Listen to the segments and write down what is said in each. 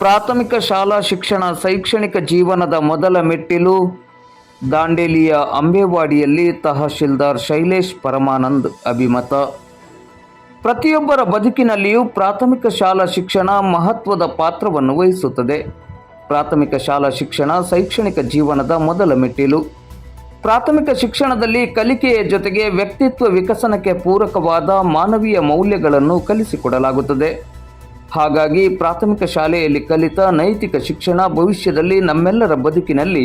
ಪ್ರಾಥಮಿಕ ಶಾಲಾ ಶಿಕ್ಷಣ ಶೈಕ್ಷಣಿಕ ಜೀವನದ ಮೊದಲ ಮೆಟ್ಟಿಲು ದಾಂಡೇಲಿಯ ಅಂಬೇವಾಡಿಯಲ್ಲಿ ತಹಶೀಲ್ದಾರ್ ಶೈಲೇಶ್ ಪರಮಾನಂದ್ ಅಭಿಮತ. ಪ್ರತಿಯೊಬ್ಬರ ಬದುಕಿನಲ್ಲಿಯೂ ಪ್ರಾಥಮಿಕ ಶಾಲಾ ಶಿಕ್ಷಣ ಮಹತ್ವದ ಪಾತ್ರವನ್ನು ವಹಿಸುತ್ತದೆ. ಪ್ರಾಥಮಿಕ ಶಾಲಾ ಶಿಕ್ಷಣ ಶೈಕ್ಷಣಿಕ ಜೀವನದ ಮೊದಲ ಮೆಟ್ಟಿಲು. ಪ್ರಾಥಮಿಕ ಶಿಕ್ಷಣದಲ್ಲಿ ಕಲಿಕೆಯ ಜೊತೆಗೆ ವ್ಯಕ್ತಿತ್ವ ವಿಕಸನಕ್ಕೆ ಪೂರಕವಾದ ಮಾನವೀಯ ಮೌಲ್ಯಗಳನ್ನು ಕಲಿಸಿಕೊಡಲಾಗುತ್ತದೆ. ಹಾಗಾಗಿ ಪ್ರಾಥಮಿಕ ಶಾಲೆಯಲ್ಲಿ ಕಲಿತ ನೈತಿಕ ಶಿಕ್ಷಣ ಭವಿಷ್ಯದಲ್ಲಿ ನಮ್ಮೆಲ್ಲರ ಬದುಕಿನಲ್ಲಿ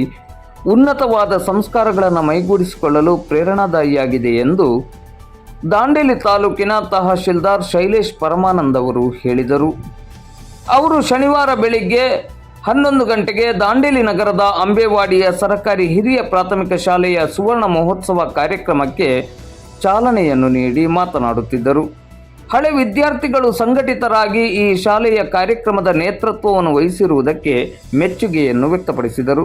ಉನ್ನತವಾದ ಸಂಸ್ಕಾರಗಳನ್ನು ಮೈಗೂಡಿಸಿಕೊಳ್ಳಲು ಪ್ರೇರಣಾದಾಯಿಯಾಗಿದೆ ಎಂದು ದಾಂಡೇಲಿ ತಾಲೂಕಿನ ತಹಶೀಲ್ದಾರ್ ಶೈಲೇಶ್ ಪರಮಾನಂದ್ ಅವರು ಹೇಳಿದರು. ಅವರು ಶನಿವಾರ ಬೆಳಿಗ್ಗೆ ಹನ್ನೊಂದು ಗಂಟೆಗೆ ದಾಂಡೇಲಿ ನಗರದ ಅಂಬೇವಾಡಿಯ ಸರಕಾರಿ ಹಿರಿಯ ಪ್ರಾಥಮಿಕ ಶಾಲೆಯ ಸುವರ್ಣ ಮಹೋತ್ಸವ ಕಾರ್ಯಕ್ರಮಕ್ಕೆ ಚಾಲನೆಯನ್ನು ನೀಡಿ ಮಾತನಾಡುತ್ತಿದ್ದರು. ಹಳೆ ವಿದ್ಯಾರ್ಥಿಗಳು ಸಂಘಟಿತರಾಗಿ ಈ ಶಾಲೆಯ ಕಾರ್ಯಕ್ರಮದ ನೇತೃತ್ವವನ್ನು ವಹಿಸಿರುವುದಕ್ಕೆ ಮೆಚ್ಚುಗೆಯನ್ನು ವ್ಯಕ್ತಪಡಿಸಿದರು.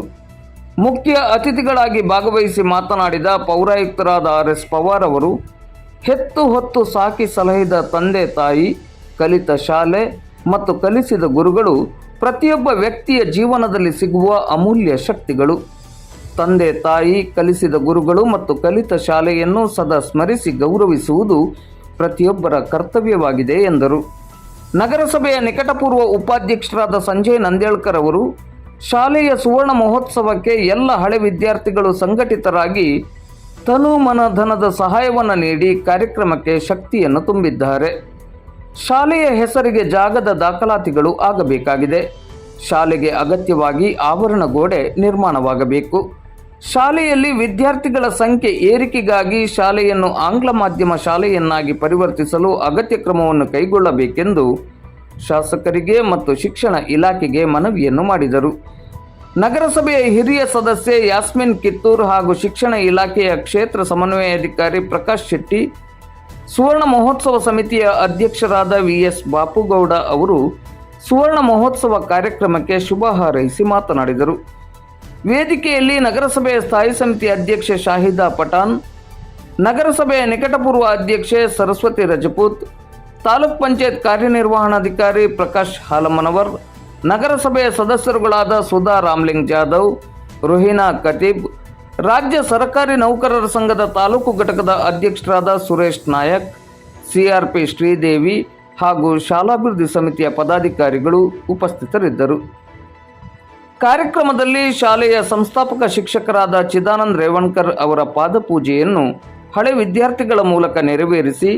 ಮುಖ್ಯ ಅತಿಥಿಗಳಾಗಿ ಭಾಗವಹಿಸಿ ಮಾತನಾಡಿದ ಪೌರಾಯುಕ್ತರಾದ ಆರ್ ಎಸ್ ಪವಾರ್ ಅವರು, ಹೆತ್ತು ಹೊತ್ತು ಸಾಕಿ ಸಲಹಿದ ತಂದೆ ತಾಯಿ, ಕಲಿತ ಶಾಲೆ ಮತ್ತು ಕಲಿಸಿದ ಗುರುಗಳು ಪ್ರತಿಯೊಬ್ಬ ವ್ಯಕ್ತಿಯ ಜೀವನದಲ್ಲಿ ಸಿಗುವ ಅಮೂಲ್ಯ ಶಕ್ತಿಗಳು. ತಂದೆ ತಾಯಿ, ಕಲಿಸಿದ ಗುರುಗಳು ಮತ್ತು ಕಲಿತ ಶಾಲೆಯನ್ನು ಸದಾ ಸ್ಮರಿಸಿ ಗೌರವಿಸುವುದು ಪ್ರತಿಯೊಬ್ಬರ ಕರ್ತವ್ಯವಾಗಿದೆ ಎಂದರು. ನಗರಸಭೆಯ ನಿಕಟಪೂರ್ವ ಉಪಾಧ್ಯಕ್ಷರಾದ ಸಂಜಯ್ ನಂದೇಳ್ಕರ್ ಅವರು, ಶಾಲೆಯ ಸುವರ್ಣ ಮಹೋತ್ಸವಕ್ಕೆ ಎಲ್ಲ ಹಳೆ ವಿದ್ಯಾರ್ಥಿಗಳು ಸಂಘಟಿತರಾಗಿ ತನು ಮನಧನದ ಸಹಾಯವನ್ನು ನೀಡಿ ಕಾರ್ಯಕ್ರಮಕ್ಕೆ ಶಕ್ತಿಯನ್ನು ತುಂಬಿದ್ದಾರೆ. ಶಾಲೆಯ ಹೆಸರಿಗೆ ಜಾಗದ ದಾಖಲಾತಿಗಳು ಆಗಬೇಕಾಗಿದೆ. ಶಾಲೆಗೆ ಅಗತ್ಯವಾಗಿ ಆವರಣ ಗೋಡೆ ನಿರ್ಮಾಣವಾಗಬೇಕು. ಶಾಲೆಯಲ್ಲಿ ವಿದ್ಯಾರ್ಥಿಗಳ ಸಂಖ್ಯೆ ಏರಿಕೆಗಾಗಿ ಶಾಲೆಯನ್ನು ಆಂಗ್ಲ ಮಾಧ್ಯಮ ಶಾಲೆಯನ್ನಾಗಿ ಪರಿವರ್ತಿಸಲು ಅಗತ್ಯ ಕ್ರಮವನ್ನು ಕೈಗೊಳ್ಳಬೇಕೆಂದು ಶಾಸಕರಿಗೆ ಮತ್ತು ಶಿಕ್ಷಣ ಇಲಾಖೆಗೆ ಮನವಿಯನ್ನು ಮಾಡಿದರು. ನಗರಸಭೆಯ ಹಿರಿಯ ಸದಸ್ಯೆ ಯಾಸ್ಮಿನ್ ಕಿತ್ತೂರ್ ಹಾಗೂ ಶಿಕ್ಷಣ ಇಲಾಖೆಯ ಕ್ಷೇತ್ರ ಸಮನ್ವಯಾಧಿಕಾರಿ ಪ್ರಕಾಶ್ ಶೆಟ್ಟಿ, ಸುವರ್ಣ ಮಹೋತ್ಸವ ಸಮಿತಿಯ ಅಧ್ಯಕ್ಷರಾದ ವಿ ಎಸ್ ಬಾಪುಗೌಡ ಅವರು ಸುವರ್ಣ ಮಹೋತ್ಸವ ಕಾರ್ಯಕ್ರಮಕ್ಕೆ ಶುಭ ಹಾರೈಸಿ ಮಾತನಾಡಿದರು. ವೇದಿಕೆಯಲ್ಲಿ ನಗರಸಭೆಯ ಸ್ಥಾಯಿ ಸಮಿತಿ ಅಧ್ಯಕ್ಷೆ ಶಾಹಿದಾ ಪಠಾನ್ ನಗರಸಭೆಯ ನಿಕಟಪೂರ್ವ ಅಧ್ಯಕ್ಷೆ ಸರಸ್ವತಿ ರಜಪೂತ್, ತಾಲೂಕ್ ಪಂಚಾಯತ್ ಕಾರ್ಯನಿರ್ವಹಣಾಧಿಕಾರಿ ಪ್ರಕಾಶ್ ಹಾಲಮನವರ್ ನಗರಸಭೆಯ ಸದಸ್ಯರುಗಳಾದ ಸುಧಾ ರಾಮ್ಲಿಂಗ್ ಜಾಧವ್, ರೋಹಿನಾ ಖತೀಬ್, ರಾಜ್ಯ ಸರಕಾರಿ ನೌಕರರ ಸಂಘದ ತಾಲೂಕು ಘಟಕದ ಅಧ್ಯಕ್ಷರಾದ ಸುರೇಶ್ ನಾಯಕ್, ಸಿಆರ್ಪಿ ಶ್ರೀದೇವಿ ಹಾಗೂ ಶಾಲಾಭಿವೃದ್ಧಿ ಸಮಿತಿಯ ಪದಾಧಿಕಾರಿಗಳು ಉಪಸ್ಥಿತರಿದ್ದರು. ಕಾರ್ಯಕ್ರಮದಲ್ಲಿ ಶಾಲೆಯ ಸಂಸ್ಥಾಪಕ ಶಿಕ್ಷಕರಾದ ಚಿದಾನಂದ್ ರೇವಣ್ಕರ್ ಅವರ ಪಾದಪೂಜೆಯನ್ನು ಹಳೆ ವಿದ್ಯಾರ್ಥಿಗಳ ಮೂಲಕ ನೆರವೇರಿಸಿ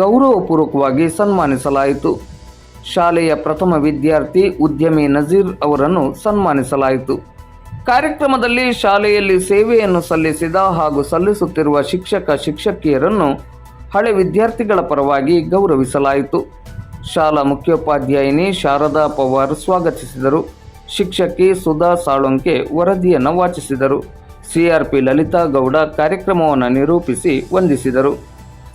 ಗೌರವಪೂರ್ವಕವಾಗಿ ಸನ್ಮಾನಿಸಲಾಯಿತು. ಶಾಲೆಯ ಪ್ರಥಮ ವಿದ್ಯಾರ್ಥಿ ಉದ್ಯಮಿ ನಜೀರ್ ಅವರನ್ನು ಸನ್ಮಾನಿಸಲಾಯಿತು. ಕಾರ್ಯಕ್ರಮದಲ್ಲಿ ಶಾಲೆಯಲ್ಲಿ ಸೇವೆಯನ್ನು ಸಲ್ಲಿಸಿದ ಹಾಗೂ ಸಲ್ಲಿಸುತ್ತಿರುವ ಶಿಕ್ಷಕ ಶಿಕ್ಷಕಿಯರನ್ನು ಹಳೆ ವಿದ್ಯಾರ್ಥಿಗಳ ಪರವಾಗಿ ಗೌರವಿಸಲಾಯಿತು. ಶಾಲಾ ಮುಖ್ಯೋಪಾಧ್ಯಾಯಿನಿ ಶಾರದಾ ಪವಾರ್ ಸ್ವಾಗತಿಸಿದರು. ಶಿಕ್ಷಕಿ ಸುಧಾ ಸಾಳುಂಕೆ ವರದಿಯನ್ನು ವಾಚಿಸಿದರು. ಸಿಆರ್ಪಿ ಲಲಿತಾ ಗೌಡ ಕಾರ್ಯಕ್ರಮವನ್ನು ನಿರೂಪಿಸಿ ವಂದಿಸಿದರು.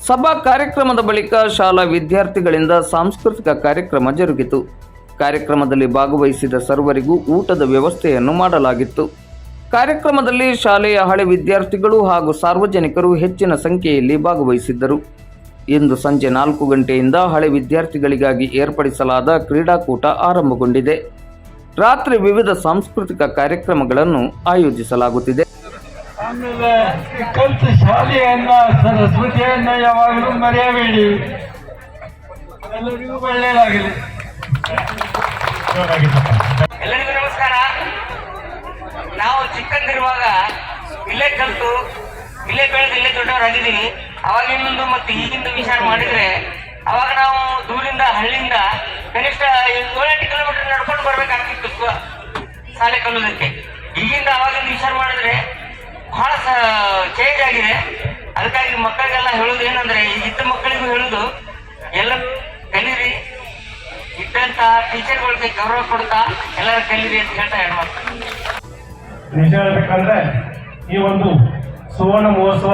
ಸಭಾ ಕಾರ್ಯಕ್ರಮದ ಬಳಿಕ ಶಾಲಾ ವಿದ್ಯಾರ್ಥಿಗಳಿಂದ ಸಾಂಸ್ಕೃತಿಕ ಕಾರ್ಯಕ್ರಮ ಜರುಗಿತು. ಕಾರ್ಯಕ್ರಮದಲ್ಲಿ ಭಾಗವಹಿಸಿದ ಸರ್ವರಿಗೂ ಊಟದ ವ್ಯವಸ್ಥೆಯನ್ನು ಮಾಡಲಾಗಿತ್ತು. ಕಾರ್ಯಕ್ರಮದಲ್ಲಿ ಶಾಲೆಯ ಹಳೆ ವಿದ್ಯಾರ್ಥಿಗಳು ಹಾಗೂ ಸಾರ್ವಜನಿಕರು ಹೆಚ್ಚಿನ ಸಂಖ್ಯೆಯಲ್ಲಿ ಭಾಗವಹಿಸಿದ್ದರು. ಇಂದು ಸಂಜೆ ನಾಲ್ಕು ಗಂಟೆಯಿಂದ ಹಳೆ ವಿದ್ಯಾರ್ಥಿಗಳಿಗಾಗಿ ಏರ್ಪಡಿಸಲಾದ ಕ್ರೀಡಾಕೂಟ ಆರಂಭಗೊಂಡಿದೆ. ರಾತ್ರಿ ವಿವಿಧ ಸಾಂಸ್ಕೃತಿಕ ಕಾರ್ಯಕ್ರಮಗಳನ್ನು ಆಯೋಜಿಸಲಾಗುತ್ತಿದೆ. ಆಮೇಲೆ ಕಲ್ತು ಶಾಲೆಯನ್ನ ಸರಸ್ವತಿಯನ್ನ ಯಾವಾಗಲೂ ಮರೆಯಬೇಡಿ. ಎಲ್ಲರಿಗೂ ಒಳ್ಳೆಯದಾಗಲಿ. ಎಲ್ಲರಿಗೂ ನಮಸ್ಕಾರ. ನಾವು ಚಿಕ್ಕಂದಿರುವಾಗ ಇಲ್ಲೇ ಕಲ್ತು ಇಲ್ಲೇ ಬೆಳೆದು ಇಲ್ಲೇ ದೊಡ್ಡವರಾಗಿದ್ದೀವಿ ಅವಾಗಿಂದು ಮತ್ತೆ ಈಗಿಂದ ವಿಚಾರ ಮಾಡಿದ್ರೆ ಅವಾಗ ನಾವು ದೂರಿಂದ ಹಳ್ಳಿಯಿಂದ ಕನಿಷ್ಠ ಏಳೆಂಟು ಕಿಲೋಮೀಟರ್ ನಡ್ಕೊಂಡು ಬರ್ಬೇಕಾಗ್ತಿತ್ತು ಶಾಲೆ ಕಲಿಯೋದಕ್ಕೆ ಈಗಿಂದ ಅವಾಗಿಂದ ವಿಚಾರ ಮಾಡಿದ್ರೆ ಬಹಳ ಚೇಂಜ್ ಆಗಿದೆ. ಅದಕ್ಕಾಗಿ ಮಕ್ಕಳಿಗೆಲ್ಲ ಹೇಳೋದು ಏನಂದ್ರೆ ಇದ್ದ ಮಕ್ಕಳಿಗೂ ಹೇಳುದು, ಎಲ್ಲ ಕಲೀರಿ, ಇದ್ದಂತ ಟೀಚರ್ಗಳಿಗೆ ಗೌರವ ಕೊಡ್ತಾ ಎಲ್ಲರೂ ಕಲೀರಿ ಅಂತ ಹೇಳ್ತಾ ಹೆಣ್ಮಕ್ಳು ನಿಜ ಹೇಳ್ಬೇಕಂದ್ರೆ, ಈ ಒಂದು ಸುವರ್ಣ ಮಹೋತ್ಸವ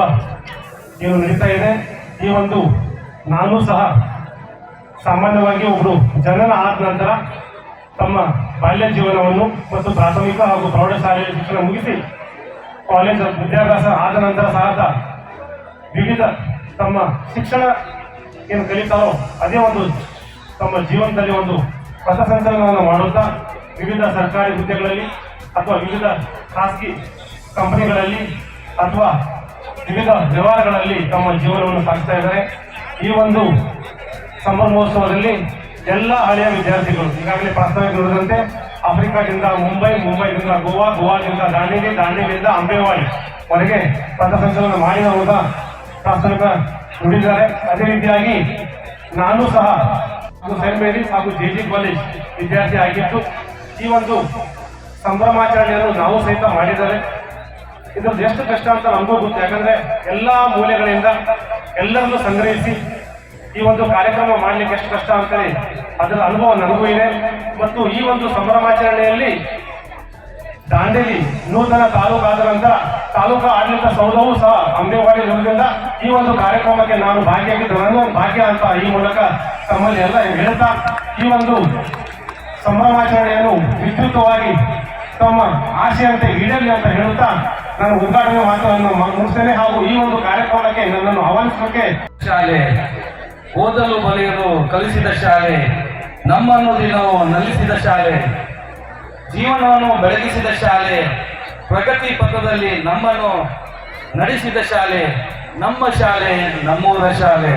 ಏನು ನಡೀತಾ ಇದೆ, ಈ ಒಂದು ನಾನು ಸಹ ಸಾಮಾನ್ಯವಾಗಿ ಒಬ್ಬರು ಜನನ ಆದ ನಂತರ ತಮ್ಮ ಬಾಲ್ಯ ಜೀವನವನ್ನು ಮತ್ತು ಪ್ರಾಥಮಿಕ ಹಾಗೂ ಪ್ರೌಢಶಾಲೆಯ ಶಿಕ್ಷಣ ಮುಗಿಸಿ ಕಾಲೇಜ್ ವಿದ್ಯಾಭ್ಯಾಸ ಆದ ನಂತರ ಸಹಿತ ವಿವಿಧ ತಮ್ಮ ಶಿಕ್ಷಣ ಏನು ಕಲಿತಾರೋ ಅದೇ ಒಂದು ತಮ್ಮ ಜೀವನದಲ್ಲಿ ಒಂದು ಪಥ ಸಂಚಲನವನ್ನು ಮಾಡುತ್ತಾ ವಿವಿಧ ಸರ್ಕಾರಿ ಹುದ್ದೆಗಳಲ್ಲಿ ಅಥವಾ ವಿವಿಧ ಖಾಸಗಿ ಕಂಪನಿಗಳಲ್ಲಿ ಅಥವಾ ವಿವಿಧ ವ್ಯವಹಾರಗಳಲ್ಲಿ ತಮ್ಮ ಜೀವನವನ್ನು ಸಾಗಿಸ್ತಾ ಇದ್ದಾರೆ. ಈ ಒಂದು ಸಮ್ಮರ್ ಮಹೋತ್ಸವದಲ್ಲಿ ಎಲ್ಲ ಹಳೆಯ ವಿದ್ಯಾರ್ಥಿಗಳು, ಈಗಾಗಲೇ ಪ್ರಾಸ್ತಾವಿಕ ಆಫ್ರಿಕಾದಿಂದ ಮುಂಬೈ, ಮುಂಬೈದಿಂದ ಗೋವಾ, ಗೋವಾದಿಂದ ದಾಂಡೇಲಿ, ದಾಂಡೇಲಿಯಿಂದ ಅಂಬೇವಾಡಿ ವರೆಗೆ ಪಥಸಂಚಲನ ಮಾಡಿ ಹೋದ ಪ್ರಾಸ್ತಾವಿಕ ನುಡಿದ್ದಾರೆ. ಅದೇ ರೀತಿಯಾಗಿ ನಾನು ಸಹ ಸೈನ್ ಮೇರಿ ಹಾಗೂ ಜೆ ಜಿ ಕಾಲೇಜ್ ವಿದ್ಯಾರ್ಥಿ ಆಗಿತ್ತು ಈ ಒಂದು ಸಂಭ್ರಮಾಚರಣೆಯನ್ನು ನಾವು ಸಹಿತ ಮಾಡಿದ್ದಾರೆ. ಇದ್ರದ್ದು ಎಷ್ಟು ಕಷ್ಟ ಅಂತ ನಮಗೂ ಗೊತ್ತು. ಯಾಕಂದ್ರೆ ಎಲ್ಲ ಮೂಲೆಗಳಿಂದ ಎಲ್ಲರನ್ನು ಸಂಗ್ರಹಿಸಿ ಈ ಒಂದು ಕಾರ್ಯಕ್ರಮ ಮಾಡಲಿಕ್ಕೆ ಎಷ್ಟು ಕಷ್ಟ ಅಂತೇಳಿ ಅದರ ಅನುಭವ ನನಗೂ ಇದೆ. ಮತ್ತು ಈ ಒಂದು ಸಂಭ್ರಮಾಚರಣೆಯಲ್ಲಿ ದಾಂಡೇಲಿ ನೂತನ ತಾಲೂಕು ಆದ ನಂತರ ತಾಲೂಕು ಆಡಳಿತ ಸೌಧವೂ ಸಹ ಅಂಬೇವಾಡಿ ಇರುವುದರಿಂದ ಈ ಒಂದು ಕಾರ್ಯಕ್ರಮಕ್ಕೆ ನಾನು ಭಾಗಿಯಾಗಿದ್ದು ಒಂದು ಭಾಗ್ಯ ಅಂತ ಈ ಮೂಲಕ ತಮ್ಮಲ್ಲಿ ಎಲ್ಲ ಹೇಳ್ತಾ ಈ ಒಂದು ಸಂಭ್ರಮಾಚರಣೆಯನ್ನು ವಿದ್ಯುತ್ವಾಗಿ ತಮ್ಮ ಆಶೆಯಂತೆ ಈಡೇರಲಿ ಅಂತ ಹೇಳುತ್ತಾ ನಾನು ಉದ್ಘಾಟನೆ ಮಾತನ್ನು ಮುಗಿಸ್ತೇನೆ. ಹಾಗೂ ಈ ಒಂದು ಕಾರ್ಯಕ್ರಮಕ್ಕೆ ನನ್ನನ್ನು ಆಹ್ವಾನಿಸೋಕೆ ಶಾಲೆ ಓದಲು ಬರೆಯಲು ಕಲಿಸಿದ ಶಾಲೆ, ನಮ್ಮನ್ನು ದಿನವೂ ನಲಿಸಿದ ಶಾಲೆ, ಜೀವನವನ್ನು ಬೆಳಗಿಸಿದ ಶಾಲೆ, ಪ್ರಗತಿ ಪಥದಲ್ಲಿ ನಮ್ಮನ್ನು ನಡೆಸಿದ ಶಾಲೆ, ನಮ್ಮ ಶಾಲೆ, ನಮ್ಮೂರ ಶಾಲೆ.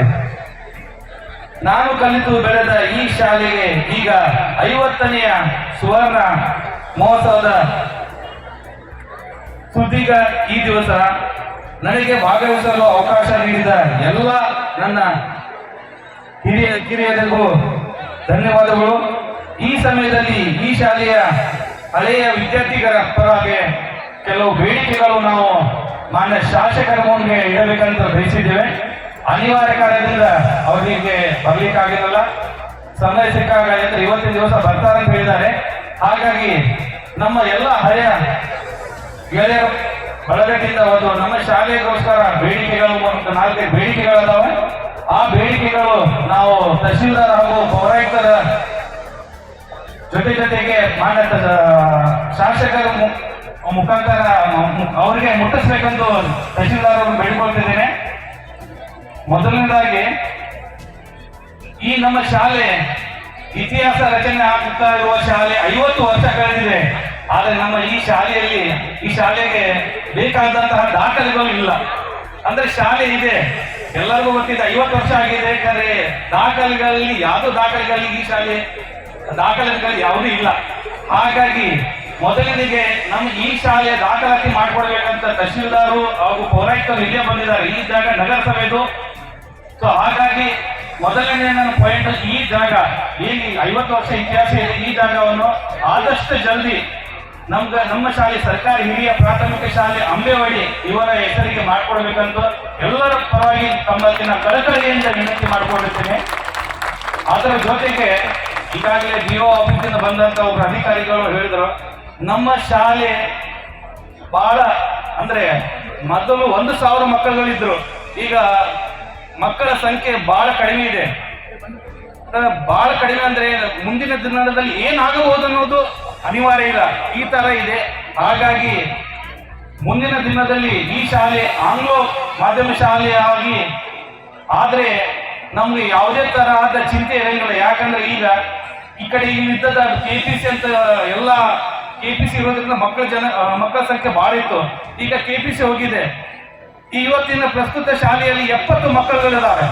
ನಾನು ಕಲಿತು ಬೆಳೆದ ಈ ಶಾಲೆಗೆ ಈಗ ಐವತ್ತನೆಯ ಸುವರ್ಣ ಮಹೋತ್ಸವದ ಸುದ್ದಿಗ ಈ ದಿವಸ ನನಗೆ ಭಾಗವಹಿಸಲು ಅವಕಾಶ ನೀಡಿದ ಎಲ್ಲ ನನ್ನ ಹಿರಿಯ ಕಿರಿಯರಿಗೂ ಧನ್ಯವಾದಗಳು. ಈ ಸಮಯದಲ್ಲಿ ಈ ಶಾಲೆಯ ಹಳೆಯ ವಿದ್ಯಾರ್ಥಿಗಳ ಪರವಾಗಿ ಕೆಲವು ಬೇಡಿಕೆಗಳು ನಾವು ಮಾನ್ಯ ಶಾಸಕರ ಮುಂದೆ ಇಡಬೇಕಂತ ಬಯಸಿದ್ದೇವೆ. ಅನಿವಾರ್ಯ ಕಾರ್ಯದಿಂದ ಅವರಿಗೆ ಬರ್ಲಿಕ್ಕಾಗಿರಲ್ಲ. ಸಮಯ ಸಿಕ್ಕಾಗ ಇವತ್ತಿನ ದಿವಸ ಬರ್ತಾರೆ ಅಂತ ಹೇಳಿದ್ದಾರೆ. ಹಾಗಾಗಿ ನಮ್ಮ ಎಲ್ಲ ಹಳೆಯ ಗೆಳೆಯ ಬಳಗದಿಂದ ಒಂದು ನಮ್ಮ ಶಾಲೆಗೋಸ್ಕರ ಬೇಡಿಕೆಗಳು ನಾಲ್ಕೈದು ಬೇಡಿಕೆಗಳಿದಾವೆ. ಆ ಬೇಡಿಕೆಗಳು ನಾವು ತಹಶೀಲ್ದಾರ್ ಹಾಗೂ ಪೌರಾಯುಕ್ತರ ಜೊತೆ ಜೊತೆಗೆ ತ- ಶಾಸಕರ ಮುಖಾಂತರ ಅವರಿಗೆ ಮುಟ್ಟಿಸ್ಬೇಕೆಂದು ತಹಶೀಲ್ದಾರ್ ಅವರು ಬೇಡಿಕೊಳ್ತಿದ್ದೇನೆ. ಮೊದಲನೇದಾಗಿ, ಈ ನಮ್ಮ ಶಾಲೆ ಇತಿಹಾಸ ರಚನೆ ಆಗುತ್ತಾ ಇರುವ ಶಾಲೆ ಐವತ್ತು ವರ್ಷ ಕಳೆದಿದೆ. ಆದರೆ ನಮ್ಮ ಈ ಶಾಲೆಯಲ್ಲಿ, ಈ ಶಾಲೆಗೆ ಬೇಕಾದಂತಹ ದಾಖಲೆಗಳು ಇಲ್ಲ. ಅಂದ್ರೆ ಶಾಲೆ ಇದೆ. ಎಲ್ಲರಿಗೂ ಗೊತ್ತಿದೆ, ಐವತ್ತು ವರ್ಷ ಆಗಿದೆ ಕರೆ. ದಾಖಲೆಗಳಲ್ಲಿ, ಯಾವುದೋ ದಾಖಲೆಗಳಲ್ಲಿ ಈ ಶಾಲೆ? ದಾಖಲೆಗಳು ಯಾವುದೂ ಇಲ್ಲ. ಹಾಗಾಗಿ ಮೊದಲನಿಗೆ ನಮ್ಮ ಈ ಶಾಲೆಯ ದಾಖಲಾತಿ ಮಾಡ್ಕೊಡ್ಬೇಕಂತ ತಹಶೀಲ್ದಾರು ಹಾಗೂ ಪೌರಾಯುಕ್ತರು ಇಲ್ಲೇ ಬಂದಿದ್ದಾರೆ. ಈ ಜಾಗ ನಗರಸಭೆದು. ಸೊ ಹಾಗಾಗಿ ಮೊದಲನೇ ನನ್ನ ಪಾಯಿಂಟ್ ಈ ಜಾಗ ಏನು ಐವತ್ತು ವರ್ಷ ಇತಿಹಾಸ ಇದೆ ಈ ಜಾಗವನ್ನು ಆದಷ್ಟು ಜಲ್ದಿ ನಮ್ಗೆ ನಮ್ಮ ಶಾಲೆ ಸರ್ಕಾರಿ ಹಿರಿಯ ಪ್ರಾಥಮಿಕ ಶಾಲೆ ಅಂಬೇವಾಡಿ ಇವರ ಹೆಸರಿಗೆ ಮಾಡ್ಕೊಡ್ಬೇಕಂತ ಎಲ್ಲರ ಪರವಾಗಿ ತಮ್ಮಲ್ಲಿ ನಾನು ಕಳಕಳಿಯಿಂದ ವಿನಂತಿ ಮಾಡ್ಕೊಂಡಿರ್ತೇನೆ ಅದರ ಜೊತೆಗೆ ಈಗಾಗಲೇ ಡಿಒ ಆಫೀಸಿಂದ ಬಂದಂತ ಒಬ್ಬ ಅಧಿಕಾರಿಗಳು ಹೇಳಿದ್ರು, ನಮ್ಮ ಶಾಲೆ ಬಹಳ ಅಂದ್ರೆ ಮೊದಲು ಒಂದು ಸಾವಿರ ಮಕ್ಕಳುಗಳಿದ್ರು, ಈಗ ಮಕ್ಕಳ ಸಂಖ್ಯೆ ಬಹಳ ಕಡಿಮೆ ಇದೆ. ಬಹಳ ಕಡಿಮೆ ಅಂದ್ರೆ ಮುಂದಿನ ದಿನದಲ್ಲಿ ಏನಾಗಬಹುದು ಅನ್ನೋದು ಅನಿವಾರ್ಯ ಇಲ್ಲ. ಈ ತರ ಇದೆ. ಹಾಗಾಗಿ ಮುಂದಿನ ದಿನದಲ್ಲಿ ಈ ಶಾಲೆ ಆಂಗ್ಲೋ ಮಾಧ್ಯಮ ಶಾಲೆಯಾಗಿ ಆದ್ರೆ ನಮ್ಗೆ ಯಾವುದೇ ತರಹದ ಚಿಂತೆ ಇರಂಗಿಲ್ಲ. ಯಾಕಂದ್ರೆ ಈಗ ಈ ಕಡೆ ಇದ್ದದ ಕೆ ಪಿ ಸಿ ಅಂತ ಎಲ್ಲ ಕೆ ಪಿ ಸಿ ಇರೋದ್ರಿಂದ ಮಕ್ಕಳ ಜನ ಮಕ್ಕಳ ಸಂಖ್ಯೆ ಭಾಳ ಇತ್ತು. ಈಗ ಕೆ ಪಿ ಸಿ ಹೋಗಿದೆ. ಈ ಇವತ್ತಿನ ಪ್ರಸ್ತುತ ಶಾಲೆಯಲ್ಲಿ ಎಪ್ಪತ್ತು ಮಕ್ಕಳುಗಳಿದ್ದಾರೆ.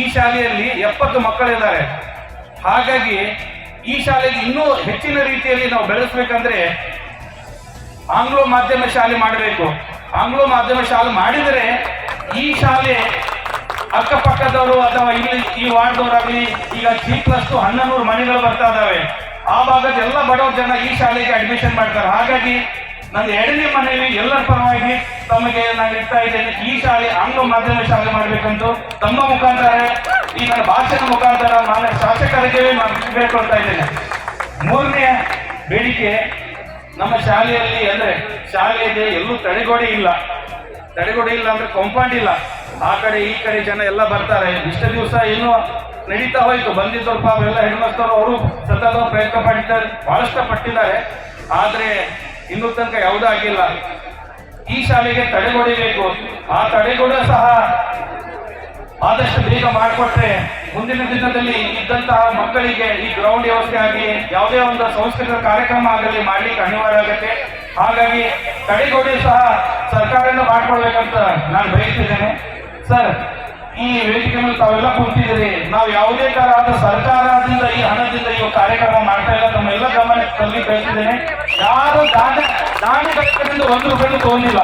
ಈ ಶಾಲೆಯಲ್ಲಿ ಎಪ್ಪತ್ತು ಮಕ್ಕಳಿದ್ದಾರೆ. ಹಾಗಾಗಿ ಈ ಶಾಲೆಗೆ ಇನ್ನೂ ಹೆಚ್ಚಿನ ರೀತಿಯಲ್ಲಿ ನಾವು ಬೆಳೆಸ್ಬೇಕಂದ್ರೆ ಆಂಗ್ಲೋ ಮಾಧ್ಯಮ ಶಾಲೆ ಮಾಡಬೇಕು. ಆಂಗ್ಲೋ ಮಾಧ್ಯಮ ಶಾಲೆ ಮಾಡಿದರೆ ಈ ಶಾಲೆ ಅಕ್ಕಪಕ್ಕದವರು ಅಥವಾ ಇಲ್ಲಿ ಈ ವಾರ್ಡ್ದವರಾಗಲಿ ಈಗ ಸಿ ಪ್ಲಸ್ ಟು ಹನ್ನೊಂದು ಮನೆಗಳು ಬರ್ತಾ ಇದಾವೆ. ಆ ಭಾಗದ ಎಲ್ಲ ಬಡವ ಜನ ಈ ಶಾಲೆಗೆ ಅಡ್ಮಿಷನ್ ಮಾಡ್ತಾರೆ. ಹಾಗಾಗಿ ನನ್ನ ಎರಡನೇ ಮನೆಯಲ್ಲಿ ಎಲ್ಲರ ಪರವಾಗಿ ತಮಗೆ ನಾನು ಇರ್ತಾ ಇದ್ದೇನೆ, ಈ ಶಾಲೆ ಆಂಗ್ಲ ಮಾಧ್ಯಮ ಶಾಲೆ ಮಾಡಬೇಕಂತ ತಮ್ಮ ಮುಖಾಂತರ ಈ ನನ್ನ ಭಾಷಣ ಮುಖಾಂತರ ನಾನು ಶಾಸಕರಿಗೆ ನಾನು ಬೇಡ್ಕೊಳ್ತಾ ಇದ್ದೇನೆ. ಮೂರನೇ ಬೇಡಿಕೆ ನಮ್ಮ ಶಾಲೆಯಲ್ಲಿ ಅಂದ್ರೆ ಶಾಲೆ ಇದೆ ಎಲ್ಲೂ ತಡೆಗೋಡೆ ಇಲ್ಲ. ತಡೆಗೋಡೆ ಇಲ್ಲ ಅಂದ್ರೆ ಕಾಂಪೌಂಡ್ ಇಲ್ಲ. ಆ ಕಡೆ ಈ ಕಡೆ ಜನ ಎಲ್ಲ ಬರ್ತಾರೆ. ಇಷ್ಟ ದಿವಸ ಏನು ನಡೀತಾ ಹೋಯ್ತು. ಬಂದಿದ್ದವ್ರು ಸ್ವಲ್ಪ ಎಲ್ಲ ಹೆಣ್ಮಕ್ಳು ಅವರು ಸತತ ಪ್ರಯತ್ನ ಪಟ್ಟಿದ್ದಾರೆ ಬಹಳಷ್ಟು ಪಟ್ಟಿದ್ದಾರೆ. ಆದರೆ ಇನ್ನೂ ತನಕ ಯಾವುದೂ ಆಗಿಲ್ಲ. ಈ ಶಾಲೆಗೆ ತಡೆಗೋಡೆ ಬೇಕು. ಆ ತಡೆಗೋಡೆ ಸಹ ಆದಷ್ಟು ಬೇಗ ಮಾಡಿಕೊಟ್ರೆ ಮುಂದಿನ ದಿನದಲ್ಲಿ ಇದ್ದಂತಹ ಮಕ್ಕಳಿಗೆ ಈ ಗ್ರೌಂಡ್ ವ್ಯವಸ್ಥೆ ಆಗಲಿ, ಯಾವುದೇ ಒಂದು ಸಾಂಸ್ಕೃತಿಕ ಕಾರ್ಯಕ್ರಮ ಆಗಲಿ ಮಾಡ್ಲಿಕ್ಕೆ ಅನಿವಾರ್ಯ ಆಗುತ್ತೆ. ಹಾಗಾಗಿ ಕಡೆಗೋಡಿ ಸಹ ಸರ್ಕಾರದಿಂದ ಮಾಡ್ಕೊಳ್ಬೇಕಂತ ನಾನು ಬಯಸ್ತಿದ್ದೇನೆ. ಸರ್, ಈ ವೇದಿಕೆ ಮೇಲೆ ತಾವೆಲ್ಲ ಕುಂತಿದ್ದೀರಿ. ನಾವು ಯಾವುದೇ ತರಹದ ಸರ್ಕಾರದಿಂದ ಈ ಹಣದಿಂದ ಈ ಕಾರ್ಯಕ್ರಮ ಮಾಡ್ತಾ ಇಲ್ಲ. ತಮ್ಮೆಲ್ಲ ಗಮನ ತಲ್ಲಿ ಬಯಸಿದ್ದೇನೆ ಯಾರು ದಾನ ದಾನ ಒಂದು ರೂಪಾಯಿ ತಗೊಂಡಿಲ್ಲ.